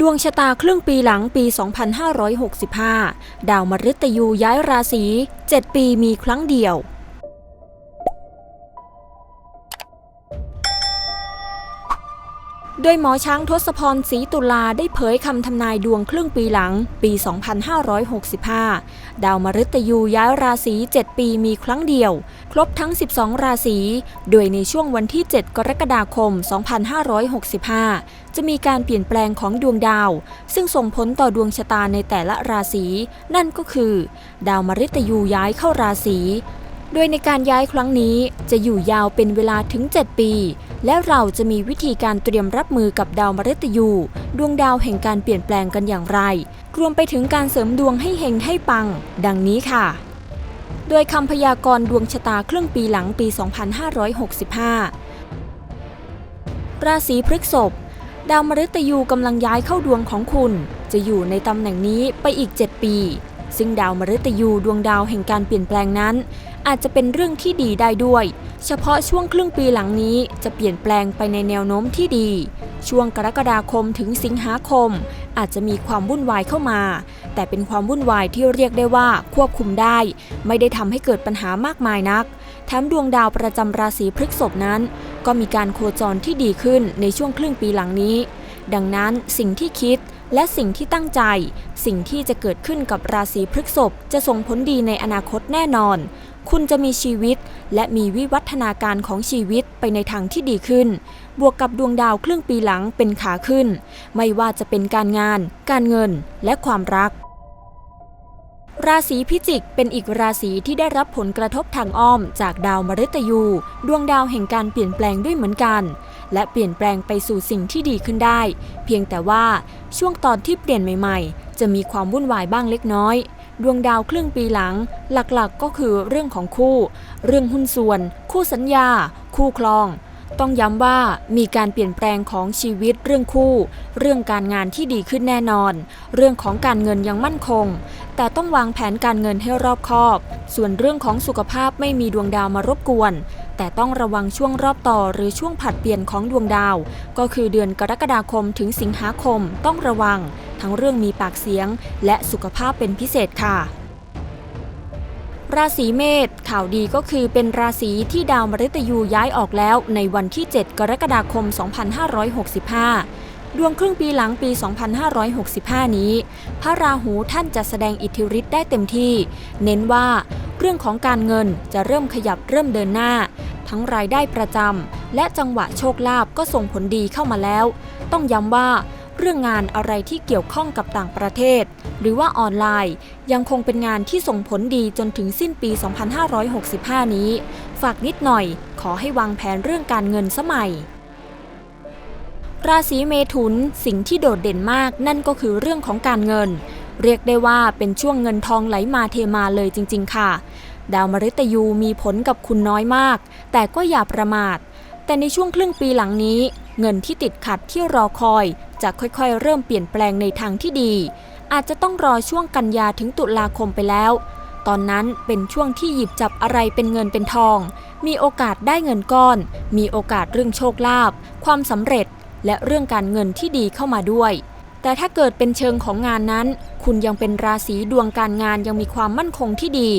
ดวงชะตาครึ่งปีหลังปี 2565 ดาวมฤตยูย้ายราศี 7 ปีมีครั้งเดียว โดยหมอช้างทศพรศรีตุลาได้เผยคำทำนายดวงครึ่งปีหลังปี 2565 ดาวมฤตยูย้ายราศี 7 ปีมีครั้งเดียว ครบทั้ง 12 ราศี โดยในช่วงวันที่ 7 กรกฎาคม 2565 จะมีการเปลี่ยนแปลงของดวงดาว ซึ่งส่งผลต่อดวงชะตาในแต่ละราศี นั่นก็คือ ดาวมฤตยูย้ายเข้าราศีโดยในการย้ายครั้งนี้จะอยู่ยาวเป็นเวลาถึง 7 ปี และเราจะมีวิธีการเตรียมรับมือกับดาวมฤตยู ดวงดาวแห่งการเปลี่ยนแปลงกันอย่างไร รวมไปถึงการเสริมดวงให้เฮงให้ปัง ดังนี้ค่ะ โดยคำพยากรณ์ดวงชะตาครึ่งปีหลังปี 2565 ราศีพฤษภ ดาวมฤตยูกำลังย้ายเข้าดวงของคุณ จะอยู่ในตำแหน่งนี้ไปอีก 7 ปี ซึ่งดาวมฤตยูดวงดาวแห่งการเปลี่ยนแปลงนั้น อาจจะเป็นเรื่องที่ดีได้ด้วย เฉพาะช่วงครึ่งปีหลังนี้จะเปลี่ยนแปลงไปในแนวโน้มที่ดี ช่วงกรกฎาคมถึงสิงหาคม อาจจะมีความวุ่นวายเข้ามา แต่เป็นความวุ่นวายที่เรียกได้ว่าควบคุมได้ ไม่ได้ทำให้เกิดปัญหามากมายนักแถมดวงดาวประจำราศีพฤษภนั้น ก็มีการโคจรที่ดีขึ้นในช่วงครึ่งปีหลังนี้ ดังนั้นสิ่งที่คิดและสิ่งที่ตั้งใจ สิ่งที่จะเกิดขึ้นกับราศีพฤษภจะส่งผลดีในอนาคตแน่นอน คุณจะมีชีวิตและมีวิวัฒนาการของชีวิตไปในทางที่ดีขึ้น บวกกับดวงดาวครึ่งปีหลังเป็นขาขึ้น ไม่ว่าจะเป็นการงาน การเงิน และความรัก ราศีพิจิกเป็นอีกราศีที่ได้รับผลกระทบทางอ้อมจากดาวมฤตยู ดวงดาวแห่งการเปลี่ยนแปลงด้วยเหมือนกัน และเปลี่ยนแปลงไปสู่สิ่งที่ดีขึ้นได้ เพียงแต่ว่าช่วงตอนที่เปลี่ยนใหม่ๆ จะมีความวุ่นวายบ้างเล็กน้อย ดวงดาวครึ่งปีหลัง หลักๆก็คือเรื่องของคู่ เรื่องหุ้นส่วน คู่สัญญา คู่ครองต้องย้ำว่ามีการเปลี่ยนแปลงของชีวิตเรื่องคู่ เรื่องการงานที่ดีขึ้นแน่นอน เรื่องของการเงินยังมั่นคง แต่ต้องวางแผนการเงินให้รอบคอบ ส่วนเรื่องของสุขภาพไม่มีดวงดาวมารบกวน แต่ต้องระวังช่วงรอบต่อหรือช่วงผัดเปลี่ยนของดวงดาว ก็คือเดือนกรกฎาคมถึงสิงหาคมต้องระวัง ทั้งเรื่องมีปากเสียง และสุขภาพเป็นพิเศษค่ะราศีเมษข่าวดีก็คือเป็นราศีที่ดาวมฤตยูย้ายออกแล้วในวันที่ 7 กรกฎาคม 2565 ดวงครึ่งปีหลังปี 2565 นี้ พระราหูท่านจะแสดงอิทธิฤทธิ์ได้เต็มที่ เน้นว่าเรื่องของการเงินจะเริ่มขยับเริ่มเดินหน้า ทั้งรายได้ประจำและจังหวะโชคลาภก็ส่งผลดีเข้ามาแล้ว ต้องย้ำว่าเรื่องงานอะไรที่เกี่ยวข้องกับต่างประเทศ หรือว่าออนไลน์ ยังคงเป็นงานที่ส่งผลดีจนถึงสิ้นปี 2565 นี้ ฝากนิดหน่อย ขอให้วางแผนเรื่องการเงินสมัย ราศีเมถุนสิ่งที่โดดเด่นมากนั่นก็คือเรื่องของการเงิน เรียกได้ว่าเป็นช่วงเงินทองไหลมาเทมาเลยจริง ๆ ค่ะ ดาวมฤตยูมีผลกับคุณน้อยมาก แต่ก็อย่าประมาท แต่ในช่วงครึ่งปีหลังนี้ เงินที่ติดขัดที่รอคอย จะค่อยๆ เริ่มเปลี่ยนแปลงในทางที่ดี อาจจะต้องรอช่วงกันยาถึงตุลาคมไปแล้ว ตอนนั้นเป็นช่วงที่หยิบจับอะไรเป็นเงินเป็นทอง มีโอกาสได้เงินก้อน มีโอกาสเรื่องโชคลาภความสำเร็จ และเรื่องการเงินที่ดีเข้ามาด้วย แต่ถ้าเกิดเป็นเชิงของงานนั้น คุณยังเป็นราศีดวงการงานยังมีความมั่นคงที่ดี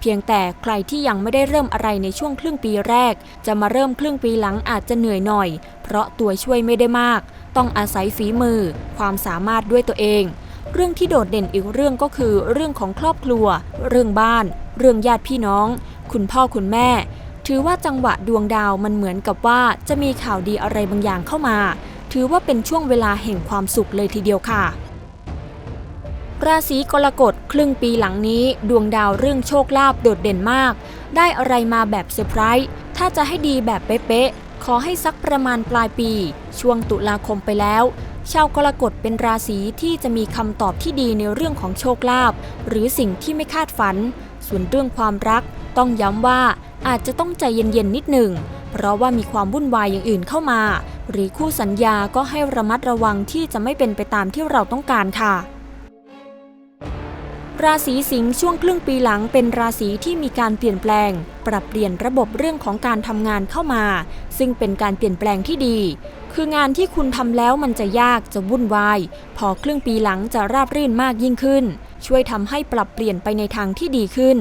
เพียงแต่ใครที่ยังไม่ได้เริ่มอะไรในช่วงครึ่งปีแรก จะมาเริ่มครึ่งปีหลังอาจจะเหนื่อยหน่อย เพราะตัวช่วยไม่ได้มาก ต้องอาศัยฝีมือ ความสามารถด้วยตัวเองเรื่องที่โดดเด่นอีกเรื่องก็คือเรื่องของครอบครัว เรื่องบ้าน เรื่องญาติพี่น้อง คุณพ่อคุณแม่ ถือว่าจังหวะดวงดาวมันเหมือนกับว่าจะมีข่าวดีอะไรบางอย่างเข้ามา ถือว่าเป็นช่วงเวลาแห่งความสุขเลยทีเดียวค่ะ ราศีกรกฎครึ่งปีหลังนี้ ดวงดาวเรื่องโชคลาภโดดเด่นมาก ได้อะไรมาแบบเซอร์ไพรส์ถ้าจะให้ดีแบบเป๊ะๆขอให้สักประมาณปลายปี ช่วงตุลาคมไปแล้วชาวกรกฎเป็นราศีที่จะมีคำตอบที่ดีในเรื่องของโชคลาภหรือสิ่งที่ไม่คาดฝัน ส่วนเรื่องความรัก ต้องย้ำว่าอาจจะต้องใจเย็นๆนิดหนึ่ง เพราะว่ามีความวุ่นวายอย่างอื่นเข้ามา หรือคู่สัญญาก็ให้ระมัดระวังที่จะไม่เป็นไปตามที่เราต้องการค่ะ ราศีสิงห์ช่วงครึ่งปีหลังเป็นราศีที่มีการเปลี่ยนแปลง ปรับเปลี่ยนระบบเรื่องของการทำงานเข้ามา ซึ่งเป็นการเปลี่ยนแปลงที่ดีคคืองานที่คุณทำแล้วมันจะยากจะวุ่นวาย พอครึ่งปีหลังจะราบรื่นมากยิ่งขึ้น ช่วยทำให้ปรับเปลี่ยนไปในทางที่ดีขึ้น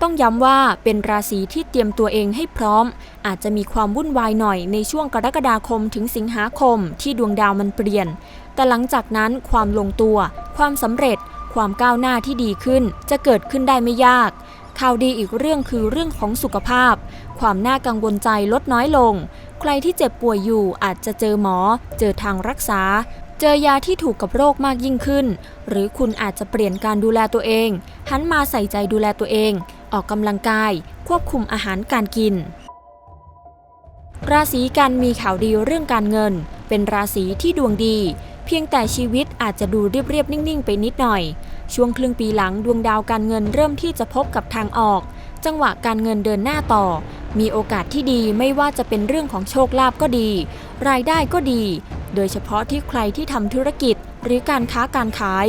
ต้องย้ำว่าเป็นราศีที่เตรียมตัวเองให้พร้อม อาจจะมีความวุ่นวายหน่อยในช่วงกรกฎาคมถึงสิงหาคมที่ดวงดาวมันเปลี่ยน แต่หลังจากนั้นความลงตัว ความสำเร็จ ความก้าวหน้าที่ดีขึ้น จะเกิดขึ้นได้ไม่ยากข่าวดีอีกเรื่องคือเรื่องของสุขภาพ ความน่ากังวลใจลดน้อยลง ใครที่เจ็บป่วยอยู่อาจจะเจอหมอ เจอทางรักษา เจอยาที่ถูกกับโรคมากยิ่งขึ้น หรือคุณอาจจะเปลี่ยนการดูแลตัวเอง หันมาใส่ใจดูแลตัวเอง ออกกำลังกาย ควบคุมอาหารการกิน ราศีกันมีข่าวดีเรื่องการเงิน เป็นราศีที่ดวงดี เพียงแต่ชีวิตอาจจะดูเรียบๆนิ่งๆ ไปนิดหน่อย ช่วงครึ่งปีหลังดวงดาวการเงินเริ่มที่จะพบกับทางออก จังหวะการเงินเดินหน้าต่อ มีโอกาสที่ดีไม่ว่าจะเป็นเรื่องของโชคลาภก็ดี รายได้ก็ดี โดยเฉพาะที่ใครที่ทำธุรกิจหรือการค้าการขาย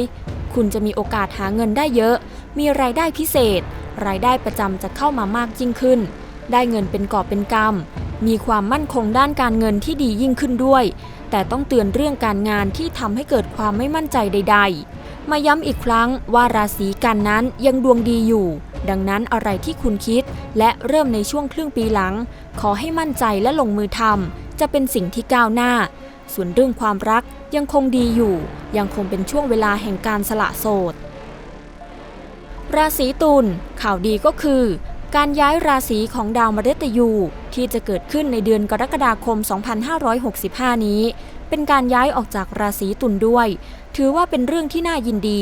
คุณจะมีโอกาสหาเงินได้เยอะ มีรายได้พิเศษ รายได้ประจำจะเข้ามามากยิ่งขึ้น ได้เงินเป็นกอบเป็นกำมีความมั่นคงด้านการเงินที่ดียิ่งขึ้นด้วย แต่ต้องเตือนเรื่องการงานที่ทำให้เกิดความไม่มั่นใจใด ๆ มาย้ำอีกครั้งว่าราศีกันนั้นยังดวงดีอยู่ ดังนั้นอะไรที่คุณคิด และเริ่มในช่วงครึ่งปีหลัง ขอให้มั่นใจและลงมือทำจะเป็นสิ่งที่ก้าวหน้า ส่วนเรื่องความรักยังคงดีอยู่ ยังคงเป็นช่วงเวลาแห่งการสละโสด ราศีตุลข่าวดีก็คือ การย้ายราศีของดาวมฤตยูที่จะเกิดขึ้นในเดือนกรกฎาคม 2565 นี้ เป็นการย้ายออกจากราศีตุลด้วย ถือว่าเป็นเรื่องที่น่ายินดี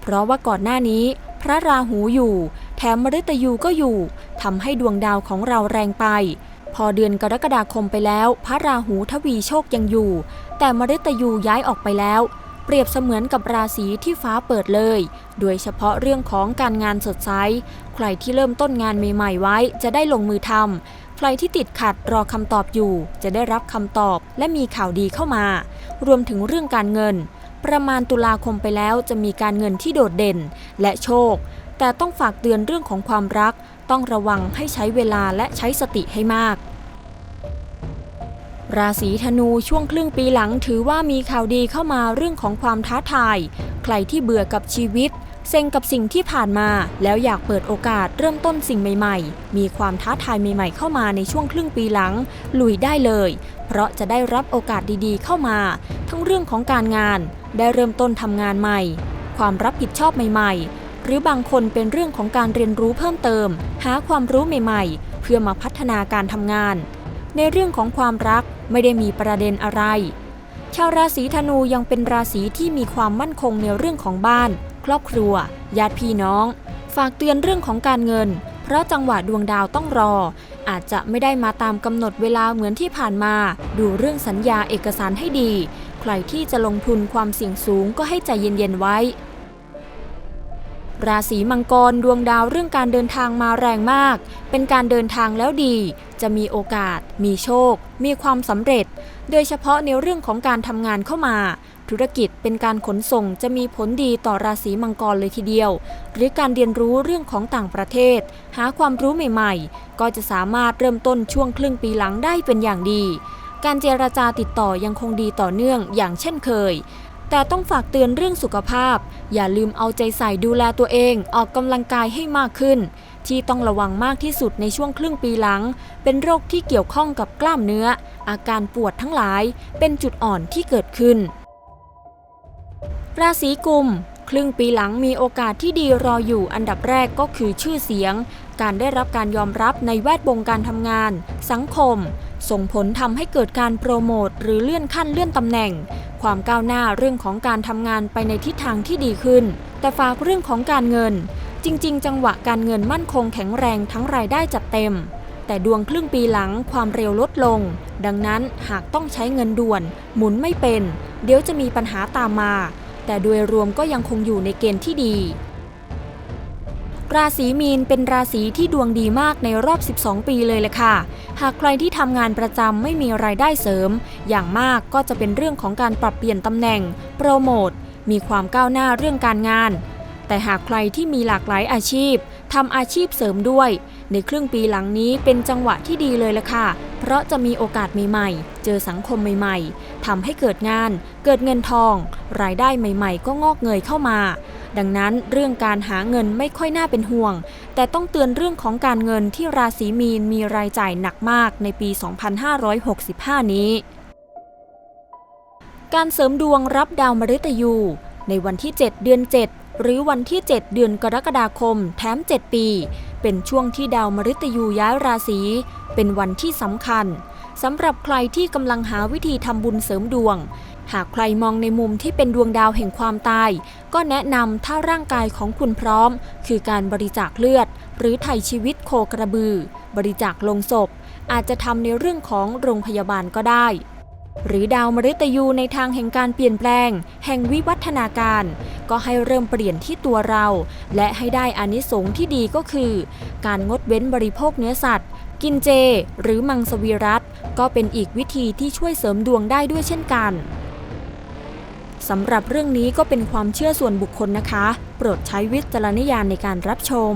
เพราะว่าก่อนหน้านี้ พระราหูอยู่ แถมมฤตยูก็อยู่ทำให้ดวงดาวของเราแรงไป พอเดือนกรกฎาคมไปแล้ว พระราหูทวีโชคยังอยู่ แต่มฤตยูย้ายออกไปแล้ว เปรียบเสมือนกับราศีที่ฟ้าเปิดเลย โดยเฉพาะเรื่องของการงานสดใส ใครที่เริ่มต้นงานใหม่ๆไว้จะได้ลงมือทำ ใครที่ติดขัดรอคำตอบอยู่ จะได้รับคำตอบและมีข่าวดีเข้ามา รวมถึงเรื่องการเงิน ประมาณตุลาคมไปแล้วจะมีการเงินที่โดดเด่นและโชค แต่ต้องฝากเตือนเรื่องของความรัก ต้องระวังให้ใช้เวลาและใช้สติให้มาก ราศีธนูช่วงครึ่งปีหลังถือว่ามีข่าวดีเข้ามาเรื่องของความท้าทาย ใครที่เบื่อกับชีวิต เซ็งกับสิ่งที่ผ่านมา แล้วอยากเปิดโอกาสเริ่มต้นสิ่งใหม่ ๆ มีความท้าทายใหม่ ๆ เข้ามาในช่วงครึ่งปีหลัง ลุยได้เลย เพราะจะได้รับโอกาสดีๆ เข้ามา ทั้งเรื่องของการงาน ได้เริ่มต้นทำงานใหม่ ความรับผิดชอบใหม่ๆ หรือบางคนเป็นเรื่องของการเรียนรู้เพิ่มเติม หาความรู้ใหม่ ๆ เพื่อมาพัฒนาการทำงาน ในเรื่องของความรัก ไม่ได้มีประเด็นอะไร ชาวราศีธนูยังเป็นราศีที่มีความมั่นคงในเรื่องของบ้าน ครอบครัวญาติพี่น้อง ฝากเตือนเรื่องของการเงิน เพราะจังหวะดวงดาวต้องรอ อาจจะไม่ได้มาตามกำหนดเวลาเหมือนที่ผ่านมา ดูเรื่องสัญญาเอกสารให้ดี ใครที่จะลงทุนความเสี่ยงสูงก็ให้ใจเย็นๆไว้ ราศีมังกรดวงดาวเรื่องการเดินทางมาแรงมาก เป็นการเดินทางแล้วดี จะมีโอกาส มีโชค มีความสำเร็จ โดยเฉพาะในเรื่องของการทำงานเข้ามา ธุรกิจเป็นการขนส่งจะมีผลดีต่อราศีมังกรเลยทีเดียว หรือการเรียนรู้เรื่องของต่างประเทศ หาความรู้ใหม่ๆ ก็จะสามารถเริ่มต้นช่วงครึ่งปีหลังได้เป็นอย่างดี การเจรจาติดต่อยังคงดีต่อเนื่องอย่างเช่นเคย แต่ต้องฝากเตือนเรื่องสุขภาพ อย่าลืมเอาใจใส่ดูแลตัวเอง ออกกำลังกายให้มากขึ้น ที่ต้องระวังมากที่สุดในช่วงครึ่งปีหลัง เป็นโรคที่เกี่ยวข้องกับกล้ามเนื้อ อาการปวดทั้งหลาย เป็นจุดอ่อนที่เกิดขึ้น ราศีกุมครึ่งปีหลังมีโอกาสที่ดีรออยู่อันดับแรกก็คือชื่อเสียง การได้รับการยอมรับในแวดวงการทำงาน สังคม ส่งผลทำให้เกิดการโปรโมทหรือเลื่อนขั้นเลื่อนตำแหน่ง ความก้าวหน้าเรื่องของการทำงานไปในทิศทางที่ดีขึ้น แต่ฝากเรื่องของการเงิน จริง ๆ จังหวะการเงินมั่นคงแข็งแรงทั้งรายได้จัดเต็ม แต่ดวงครึ่งปีหลังความเร็วลดลง ดังนั้นหากต้องใช้เงินด่วน หมุนไม่เป็น เดี๋ยวจะมีปัญหาตามมา แต่โดยรวมก็ยังคงอยู่ในเกณฑ์ที่ดี ราศีมีนเป็นราศีที่ดวงดีมากในรอบ 12 ปีเลยแหละค่ะ หากใครที่ทำงานประจำไม่มีรายได้เสริม อย่างมากก็จะเป็นเรื่องของการปรับเปลี่ยนตำแหน่ง โปรโมท มีความก้าวหน้าเรื่องการงาน แต่หากใครที่มีหลากหลายอาชีพทำอาชีพเสริมด้วย ในครึ่งปีหลังนี้เป็นจังหวะที่ดีเลยละค่ะ เพเพราะจะมีโอกาสใหม่ๆ เจอสังคมใหม่ๆทำให้เกิดงาน เกิดเงินทอง รายได้ใหม่ ๆ ก็งอกเงยเข้ามา ดังนั้นเรื่องการหาเงินไม่ค่อยน่าเป็นห่วง แต่ต้องเตือนเรื่องของการเงินที่ราศีมีนมีรายจ่ายหนักมากในปี 2565 นี้ การเสริมดวงรับดาวมฤตยู ในวันที่ 7 เดือน 7 หรือวันที่ 7 เดือนกรกฎาคม แถม 7 ปี เป็นช่วงที่ดาวมฤตยูย้ายราศี เป็นวันที่สำคัญสำหรับใครที่กำลังหาวิธีทำบุญเสริมดวง หากใครมองในมุมที่เป็นดวงดาวแห่งความตาย ก็แนะนำถ้าร่างกายของคุณพร้อม คือการบริจาคเลือด หรือไถ่ชีวิตโคกระบือ บริจาคลงศพ อาจจะทำในเรื่องของโรงพยาบาลก็ได้ หรือดาวมฤตยูในทางแห่งการเปลี่ยนแปลง แห่งวิวัฒนาการ ก็ให้เริ่มเปลี่ยนที่ตัวเรา และให้ได้อานิสงส์ที่ดีก็คือ การงดเว้นบริโภคเนื้อสัตว์ กินเจ หรือมังสวิรัตก็เป็นอีกวิธีที่ช่วยเสริมดวงได้ด้วยเช่นกัน สำหรับเรื่องนี้ก็เป็นความเชื่อส่วนบุคคลนะคะ โปรดใช้วิจารณญาณในการรับชม